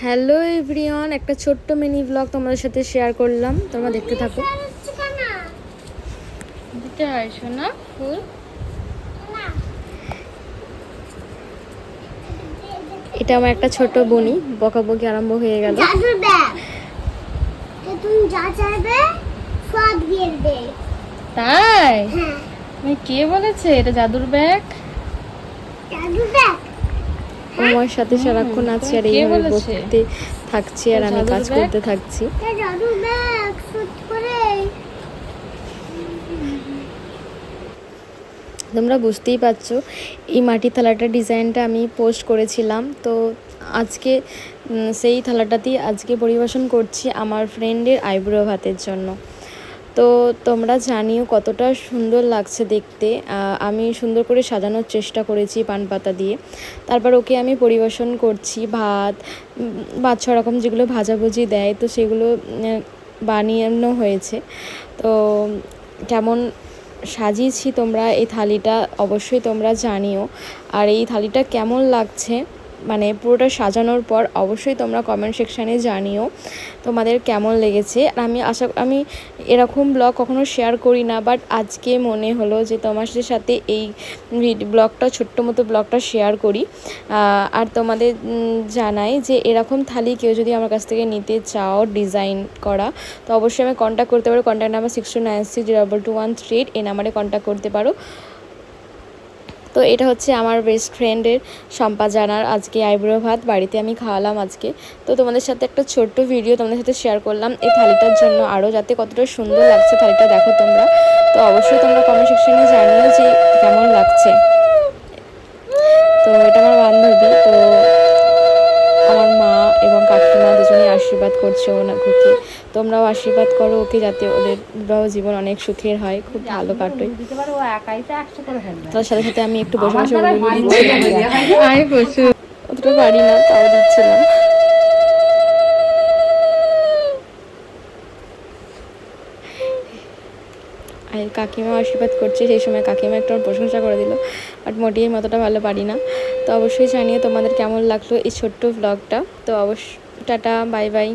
Hello everyone একটা ছোট্ট mini blog তোমাদের সাথে শেয়ার করলাম। তোমরা দেখতে থাকো। দিতে হয় শোনা। ফুল। এটা আমার একটা ছোট বনি। বকাবকি আরম্ভ হয়ে গেল। জাদুর তুমি যা চাইবে সব দিয়ে দেবে। তাই? হ্যাঁ। কে বলেছে? এটা জাদুর ব্যাগ জাদুর ব্যাগ আমার সাথে সারাক্ষণ আছি আর এইভাবে? বকতে থাকছি আর আমি কাজ করতে থাকছি। তোমরা বুঝতেই পারছ এই মাটির থালাটার ডিজাইনটা আমি পোস্ট করেছিলাম। তো আজকে সেই থালাটাতেই আজকে পরিবেশন করছি আমার ফ্রেন্ডের আইব্রো ভাতের জন্য। তো তোমরা জানিও কতটা সুন্দর লাগছে দেখতে। আমি সুন্দর করে সাজানোর চেষ্টা করেছি পান পাতা দিয়ে। তারপর ওকে আমি পরিবেশন করছি, ভাত পাঁচ ছ রকম যেগুলো ভাজাভুজি দেয়, তো সেগুলো বানিয়ানো হয়েছে। তো কেমন সাজিয়েছি তোমরা এই থালিটা অবশ্যই তোমরা জানিও। আর এই থালিটা কেমন লাগছে? মানে পুরোটা সাজানোর পর অবশ্যই তোমরা কমেন্ট সেকশানে জানিও তোমাদের কেমন লেগেছে। আর আমি আশা, আমি এরকম ব্লগ কখনো শেয়ার করি না বাট আজকে মনে হলো যে তোমাদের সাথে এই ব্লগটা ছোট্ট মতো ব্লগটা শেয়ার করি। আর তোমাদের জানাই যে এরকম থালি কেউ যদি আমার কাছ থেকে নিতে চাও ডিজাইন করা, তো অবশ্যই আমি কন্ট্যাক্ট করতে পারো। Contact number six two nine six double two one three eight এই নাম্বারে কন্ট্যাক্ট করতে পারো। তো এটা হচ্ছে আমার বেস্ট ফ্রেন্ডের শম্পা জানার আজকে আইব্রো ভাত, বাড়িতে আমি খাওয়ালাম আজকে। তো তোমাদের সাথে একটা ছোট্ট ভিডিও তোমাদের সাথে শেয়ার করলাম। এই থালিটার জন্য আরও যাতে কতটা সুন্দর লাগছে থালিটা দেখো তোমরা। তো অবশ্যই তোমরা কমেন্ট সেকশনে জানিও যে কেমন লাগছে। আশীর্বাদ করছে ওনাকে তোমরাও আশীর্বাদ করো ওকে যাতে ওদের বিবাহ জীবন অনেক সুখের হয় খুব ভালো কাটে তার সাথে সাথে আমি একটু বসে বসে অতটা পারি না তাও দিচ্ছিলাম আর কাকিমা আশীর্বাদ করছে সেই সময় কাকিমা একটু প্রশংসা করে দিল। বাট মোটেই আমি অতটা ভালো পারি না। তো অবশ্যই জানিয়ে তোমাদের কেমন লাগল এই ছোট্ট ব্লগটা তো অবশ্য টাটা বাই বাই।